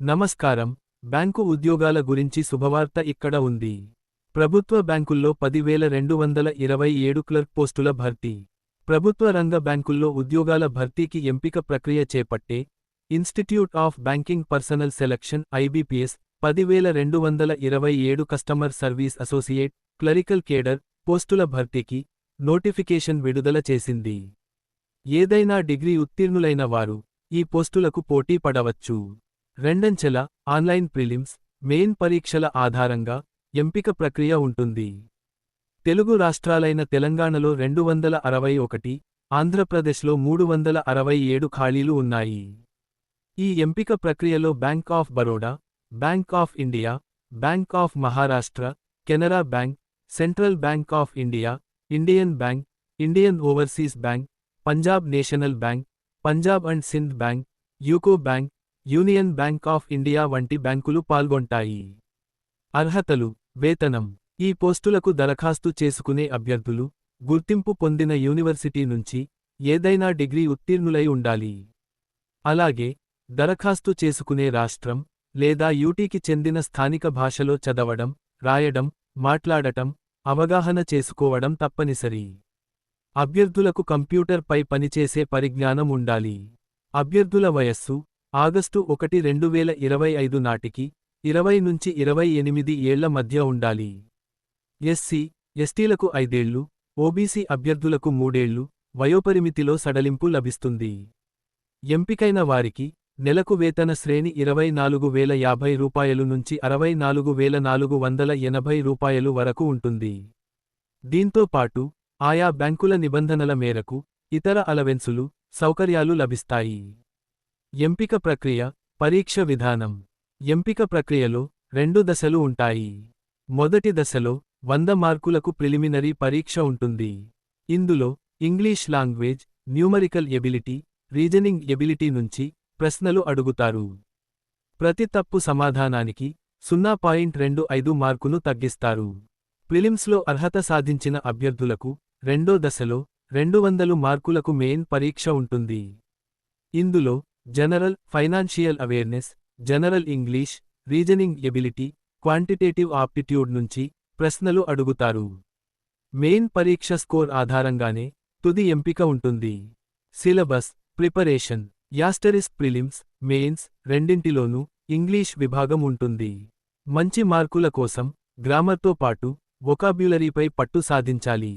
నమస్కారం. బ్యాంకు ఉద్యోగాల గురించి శుభవార్త ఇక్కడ ఉంది. ప్రభుత్వ బ్యాంకుల్లో పదివేల రెండు వందల ఇరవై ఏడు క్లర్క్ పోస్టుల భర్తీ. ప్రభుత్వ రంగ బ్యాంకుల్లో ఉద్యోగాల భర్తీకి ఎంపిక ప్రక్రియ చేపట్టే institute of banking personnel selection IBPS పదివేల రెండు వందల ఇరవై ఏడు customer service associate clerical cadre పోస్టుల భర్తీకి నోటిఫికేషన్ విడుదల చేసింది. ఏదైనా డిగ్రీ ఉత్తీర్ణులైన వారు ఈ పోస్టులకు పోటీ పడవచ్చు. రెండంచెల ఆన్లైన్ ప్రిలిమ్స్ మెయిన్ పరీక్షల ఆధారంగా ఎంపిక ప్రక్రియ ఉంటుంది. తెలుగు రాష్ట్రాలైన తెలంగాణలో రెండు వందల అరవై ఒకటి ఆంధ్రప్రదేశ్లో మూడు వందల అరవై ఏడు ఖాళీలు ఉన్నాయి. ఈ ఎంపిక ప్రక్రియలో bank of Baroda bank of India bank of Maharashtra Canara bank central bank of India Indian bank Indian overseas bank Punjab national bank Punjab and Sind bank UCO bank union bank of India వంటి బ్యాంకులు పాల్గొంటాయి. అర్హతలు వేతనం ఈ పోస్టులకు దరఖాస్తు చేసుకునే అభ్యర్థులు గుర్తింపు పొందిన యూనివర్సిటీ నుంచి ఏదైనా డిగ్రీ ఉత్తీర్ణులై ఉండాలి. అలాగే దరఖాస్తు చేసుకునే రాష్ట్రం లేదా యూటీకి చెందిన స్థానిక భాషలో చదవడం రాయడం మాట్లాడటం అవగాహన చేసుకోవడం తప్పనిసరి. అభ్యర్థులకు కంప్యూటర్పై పనిచేసే పరిజ్ఞానం ఉండాలి. అభ్యర్థుల వయస్సు ఆగస్టు ఒకటి రెండు వేల ఇరవై ఐదు నాటికి ఇరవై నుంచి ఇరవై ఎనిమిది ఏళ్ళ మధ్య ఉండాలి. ఎస్సీ ఎస్టీలకు ఐదేళ్ళు ఓబీసీ అభ్యర్థులకు మూడేళ్ళు వయోపరిమితిలో సడలింపు లభిస్తుంది. ఎంపికైన వారికి నెలకు వేతన శ్రేణి ఇరవై నాలుగు వేల యాభై రూపాయలు నుంచి అరవై నాలుగు వేల నాలుగు వందల ఎనభై రూపాయలు వరకు ఉంటుంది. దీంతో పాటు ఆయా బ్యాంకుల నిబంధనల మేరకు ఇతర అలవెన్సులు సౌకర్యాలు లభిస్తాయి. ఎంపిక ప్రక్రియ పరీక్ష విధానం. ఎంపిక ప్రక్రియలో రెండు దశలు ఉంటాయి. మొదటి దశలో వంద మార్కులకు ప్రిలిమినరీ పరీక్ష ఉంటుంది. ఇందులో English language numerical ability reasoning ability నుంచి ప్రశ్నలు అడుగుతారు. ప్రతి తప్పు సమాధానానికి సున్నా పాయింట్ రెండు ఐదు మార్కును తగ్గిస్తారు. ప్రిలిమ్స్లో అర్హత సాధించిన అభ్యర్థులకు రెండో దశలో రెండు వందలు మార్కులకు మెయిన్ పరీక్ష ఉంటుంది. ఇందులో general financial awareness general English reasoning ability quantitative aptitude నుంచి ప్రశ్నలు అడుగుతారు. మెయిన్ పరీక్ష స్కోర్ ఆధారంగానే తుది ఎంపిక ఉంటుంది. Syllabus preparation asterisk prelims mains రెండింటిలోనూ ఇంగ్లీష్ విభాగం ఉంటుంది. మంచి మార్కుల కోసం గ్రామర్తో పాటు వొకాబ్యులరీపై పట్టు సాధించాలి.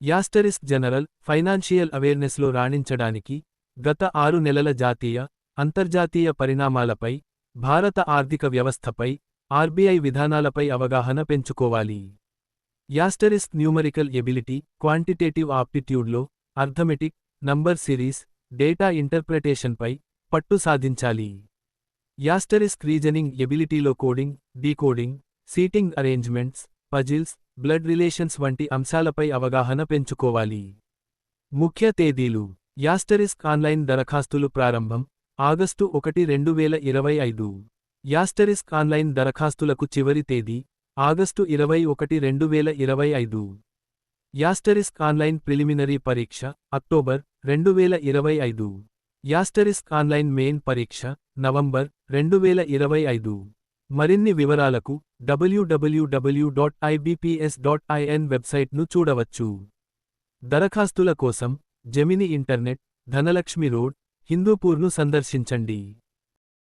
యాస్టరిస్ జనరల్ ఫైనాన్షియల్ అవేర్నెస్లో రాణించడానికి గత ఆరు నెలల జాతీయ అంతర్జాతీయ పరిణామాలపై భారత ఆర్థిక వ్యవస్థపై ఆర్బీఐ విధానాలపై అవగాహన పెంచుకోవాలి. యాస్టరిస్క్ న్యూమరికల్ ఎబిలిటీ క్వాంటిటేటివ్ ఆప్టిట్యూడ్లో అర్థమెటిక్ నంబర్ సిరీస్ డేటా ఇంటర్ప్రిటేషన్పై పట్టు సాధించాలి. Asterisk reasoning ఎబిలిటీలో coding decoding seating arrangements puzzles blood relations వంటి అంశాలపై అవగాహన పెంచుకోవాలి. ముఖ్య తేదీలు యాస్టరిస్క్ ఆన్లైన్ దరఖాస్తులు ప్రారంభం ఆగస్టు ఒకటి రెండు వేల ఇరవై ఐదు. యాస్టరిస్క్ ఆన్లైన్ దరఖాస్తులకు చివరి తేదీ ఆగస్టు ఇరవై ఒకటి రెండు వేల ఇరవై ఐదు. యాస్టరిస్క్ ఆన్లైన్ ప్రిలిమినరీ పరీక్ష అక్టోబర్ రెండు వేల ఇరవై ఐదు. యాస్టరిస్క్ ఆన్లైన్ మెయిన్ పరీక్ష నవంబర్ రెండు వేల ఇరవై ఐదు. మరిన్ని వివరాలకు W W W dot IBPS dot IN వెబ్సైట్ను చూడవచ్చు. దరఖాస్తుల కోసం జెమిని ఇంటర్నెట్ ధనలక్ష్మి రోడ్ హిందూపూర్ను సందర్శించండి.